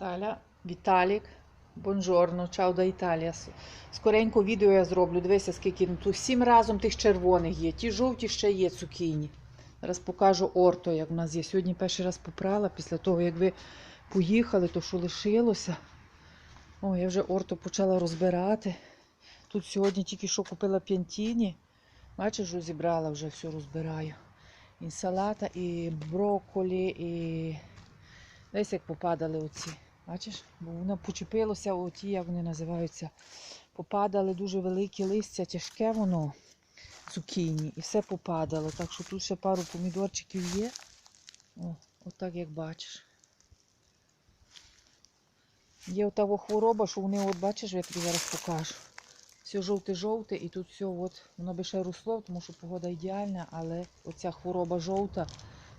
Наталя, Віталік, бонжорно, чао да Італія. Скоренько відео я зроблю. Дивися, скільки ну, тут сім разом тих червоних є. Ті жовті ще є цукіні. Зараз покажу орто, як в нас є. Сьогодні перший раз попрала, після того, як ви поїхали, то що лишилося. О, я вже орто почала розбирати. Тут сьогодні тільки що купила п'янтіні. Бачиш, розібрала, вже все розбираю. І салата, і брокколі, і Десь як попадали оці. Бачиш? Бо воно почепилося, оті, як вони називаються. Попадали дуже великі листя, тяжке воно, цукіні, і все попадало. Так що тут ще пару помідорчиків є. О, отак як бачиш. Є отава хвороба, що вони, от бачиш, я тобі зараз покажу. Все жовте-жовте, і тут все, от, воно би ще росло, тому що погода ідеальна, але оця хвороба жовта.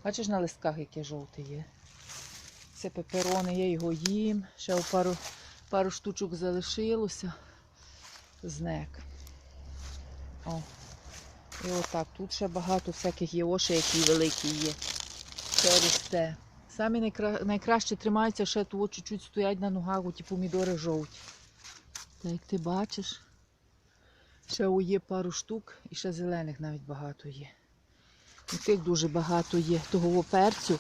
Бачиш на листках, яке жовте є. Це пеперони, я його їм. Ще пару, пару штучок залишилося. Знек. О. І отак. Тут ще багато всяких є. О, ще який є. Ще росте. Самі найкра... найкраще тримаються, ще тут чуть-чуть стоять на ногах, ті помідори жовті. Так як ти бачиш, ще є пару штук і ще зелених навіть багато є. І тих дуже багато є. Того перцю.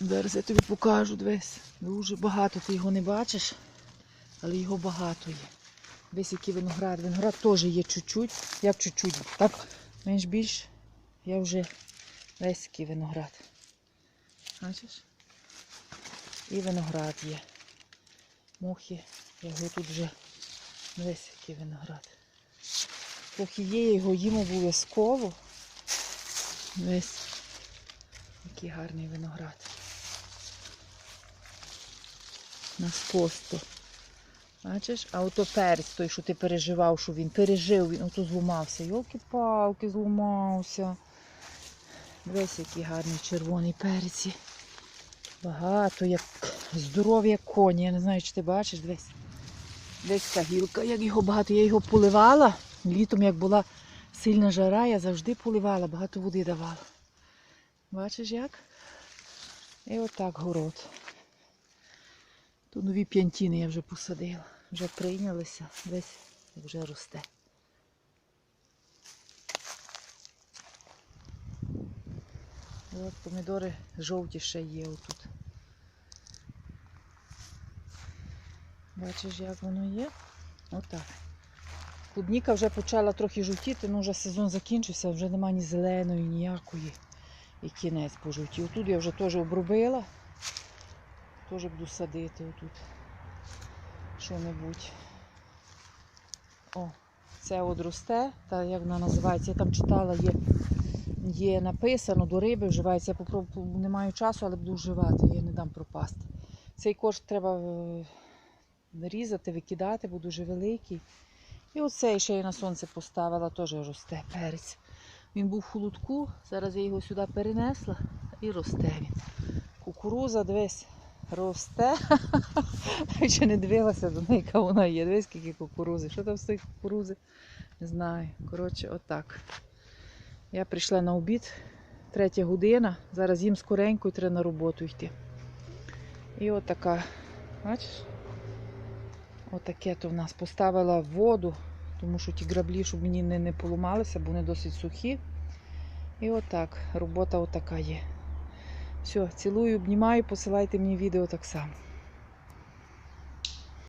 Зараз я тобі покажу дивись. Дуже багато, ти його не бачиш, але його багато є. Дивись, який виноград. Виноград теж є чуть-чуть. Як чуть-чуть. Так, менш більш я вже весь який виноград. Бачиш? І виноград є. Мухи, я його тут вже весь який виноград. Трохи є, я його їм обов'язково. Весь який гарний виноград. На спосту. Бачиш? А ото перець той, що ти переживав, що він пережив, він ото зламався. Йолки-палки, зламався. Дивись, який гарний червоний перець. Багато, як здорові, коні. Я не знаю, чи ти бачиш, дивись. Десь та гілка, як його багато. Я його поливала. Літом, як була сильна жара, я завжди поливала, багато води давала. Бачиш як? І отак город. Тут нові п'янтіни я вже посадила. Вже прийнялися, десь вже росте. От помідори жовті ще є отут. Бачиш, як воно є? Отак. Клубніка вже почала трохи жовтіти, ну вже сезон закінчився, вже нема ні зеленої, ніякої. І кінець пожовтів. Тут я вже теж обробила. Теж буду садити отут. Що-небудь. О, це от росте, та як вона називається, я там читала, є, є написано, до риби вживається. Я попробую, не маю часу, але буду вживати, я не дам пропасти. Цей корж треба е, нарізати, викидати, бо дуже великий. І оцей ще я на сонце поставила, теж росте перець. Він був в холодку, зараз я його сюди перенесла і росте він. Кукуруза, дивись, росте. Ще не дивилася до неї, яка вона є. Дивись, скільки кукурузи. Що там з цієї кукурузи? Не знаю. Коротше, отак. Я прийшла на обід, третя година. Зараз їм скоренько і треба на роботу йти. І отака, бачиш? Отаке то в нас поставила воду, тому що ті граблі, щоб мені не, не поламалися, бо вони досить сухі. І отак, робота отака є. Все, цілую, обнімаю, посилайте мені відео так само.